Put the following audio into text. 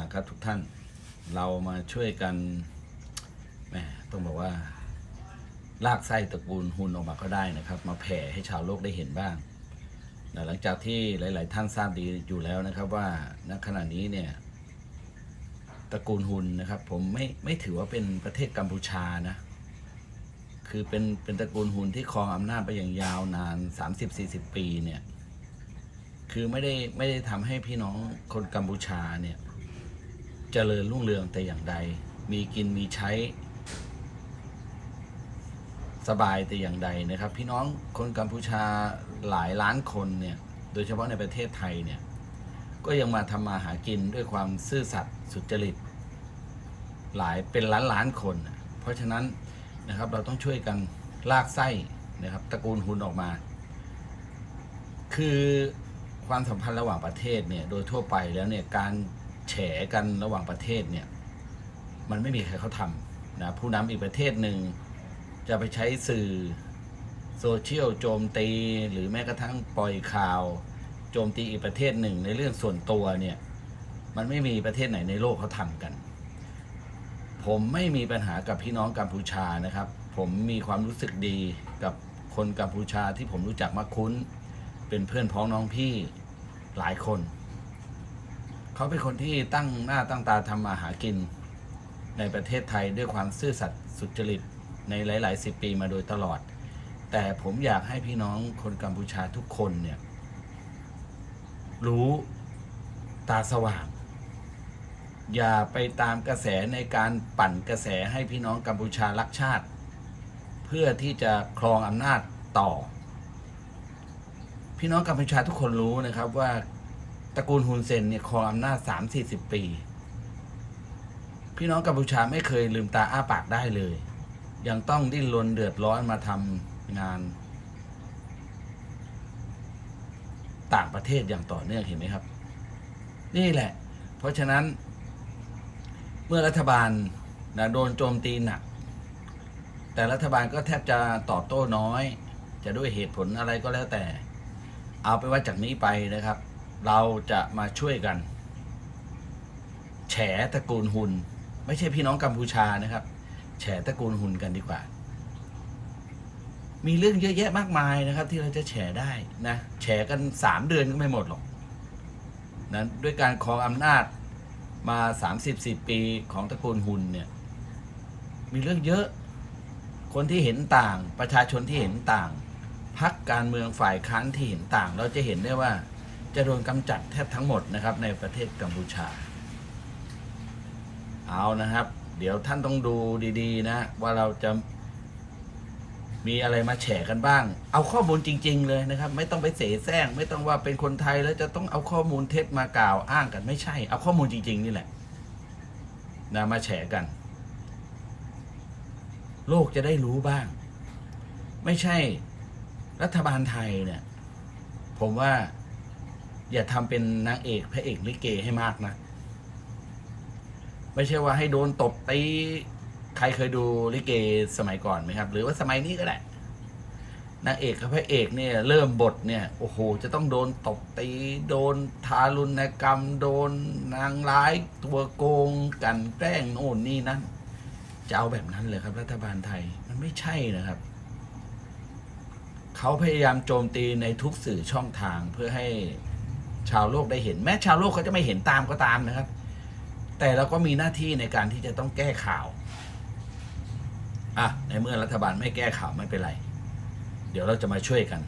มาครับทุกท่าน เรามาช่วยกันแหมต้องบอกว่า ลากไส้ตระกูลฮุนออกมาก็ได้นะครับ มาแผ่ให้ชาวโลกได้เห็นบ้างนะหลังจากที่หลาย ๆ ท่านทราบดีอยู่แล้วนะครับว่าณขณะนี้เนี่ยตระกูลฮุนนะครับ ผมไม่ไม่ถือว่าเป็นประเทศกัมพูชานะคือเป็นเป็นตระกูลฮุนที่ครองอำนาจไปอย่างยาวนาน 30-40 ปีเนี่ยคือไม่ได้ไม่ได้ทำให้พี่น้องคนกัมพูชาเนี่ย เจริญรุ่งเรืองแต่อย่างใด มีกินมีใช้ สบายแต่อย่างใดนะครับ พี่น้องคนกัมพูชาหลายล้านคนเนี่ยโดยเฉพาะในประเทศไทยเนี่ยก็ยังมาทำมาหากินด้วยความซื่อสัตย์สุจริต หลายเป็นล้านล้านคน เพราะฉะนั้นนะครับเราต้องช่วยกันลากไส้นะครับตระกูลหุนออกมา คือความสัมพันธ์ระหว่างประเทศเนี่ยโดยทั่วไปแล้วเนี่ยการ แฉกันระหว่างประเทศเนี่ย มันไม่มีใครเขาทำนะผู้นำอีกประเทศหนึ่งจะไปใช้สื่อโซเชียลโจมตี หรือแม้กระทั่งปล่อยข่าว โจมตีอีกประเทศหนึ่งในเรื่องส่วนตัวเนี่ย มันไม่มีประเทศไหนในโลกเขาทำกัน ผมไม่มีปัญหากับพี่น้องกัมพูชานะครับ ผมมีความรู้สึกดีกับคนกัมพูชาที่ผมรู้จักมาคุ้น เป็นเพื่อนพ้องน้องพี่หลายคน เขาเป็นคนที่ตั้งหน้าตั้งตาทำมาหากิน ในประเทศไทยด้วยความซื่อสัตย์สุจริตในหลาย ๆ สิบปีมาโดยตลอด แต่ผมอยากให้พี่น้องคนกัมพูชาทุกคนเนี่ย รู้ตาสว่าง อย่าไปตามกระแสในการปั่นกระแสให้พี่น้องกัมพูชารักชาติ เพื่อที่จะครองอำนาจต่อ พี่น้องกัมพูชาทุกคนรู้นะครับว่า ตระกูลฮุนเซนเนี่ยครองอำนาจสามสี่สิบปี พี่น้องกัมพูชาไม่เคยลืมตาอ้าปากได้เลย ยังต้องดิ้นรนเดือดร้อนมาทำงาน ต่างประเทศอย่างต่อเนื่องเห็นไหมครับ นี่แหละ เพราะฉะนั้น เมื่อรัฐบาลนะโดนโจมตีหนัก แต่รัฐบาลก็แทบจะตอบโต้น้อย จะด้วยเหตุผลอะไรก็แล้วแต่ เอาไปว่าจากนี้ไปนะครับ เราจะมาช่วยกัน แฉตระกูลหุนไม่ใช่พี่น้องกัมพูชานะครับ แฉตระกูลหุนกันดีกว่า มีเรื่องเยอะแยะมากมายนะครับ ที่เราจะแฉได้นะแฉกันสามเดือนก็ไม่หมดหรอกนะด้วยการครองอำนาจมาสามสิบสี่ปีของตระกูลหุนเนี่ย มีเรื่องเยอะคนที่เห็นต่างประชาชนที่เห็นต่างพักการเมืองฝ่ายค้านที่เห็นต่าง เราจะเห็นได้ว่า จะโดนกำจัดแทบทั้งหมดนะครับในประเทศกัมพูชา เอานะครับ เดี๋ยวท่านต้องดูดีๆนะ ว่าเราจะมีอะไรมาแฉกันบ้าง เอาข้อมูลจริง ๆ เลยนะครับ ไม่ต้องไปเสแสร้ง ไม่ต้องว่าเป็นคนไทยแล้วจะต้องเอาข้อมูลเท็จมากล่าวอ้างกันไม่ใช่ เอาข้อมูลจริง ๆ นี่แหละนะมาแฉกัน โลกจะได้รู้บ้าง ไม่ใช่รัฐบาลไทยเนี่ย ผมว่า อย่าทำเป็นนางเอกพระเอกลิเกให้มากนะ ไม่ใช่ว่าให้โดนตบตีใครเคยดูลิเกสมัยก่อนไหมครับ หรือว่าสมัยนี้ก็ได้นางเอกกับพระเอกเนี่ยเริ่มบทเนี่ยโอ้โห จะต้องโดนตบตีโดนทารุณกรรม โดนนางร้ายตัวโกงกันแกล้งโน่นนี่นั่นจะเอาแบบนั้นเลยครับ รัฐบาลไทยมันไม่ใช่นะครับ เขาพยายามโจมตีในทุกสื่อช่องทางเพื่อให้ ชาวโลกได้เห็น แม้ชาวโลกเขาจะไม่เห็นตามก็ตามนะครับ แต่เราก็มีหน้าที่ในการที่จะต้องแก้ข่าวอะในเมื่อรัฐบาลไม่แก้ข่าวไม่เป็นไร เดี๋ยวเราจะมาช่วยกัน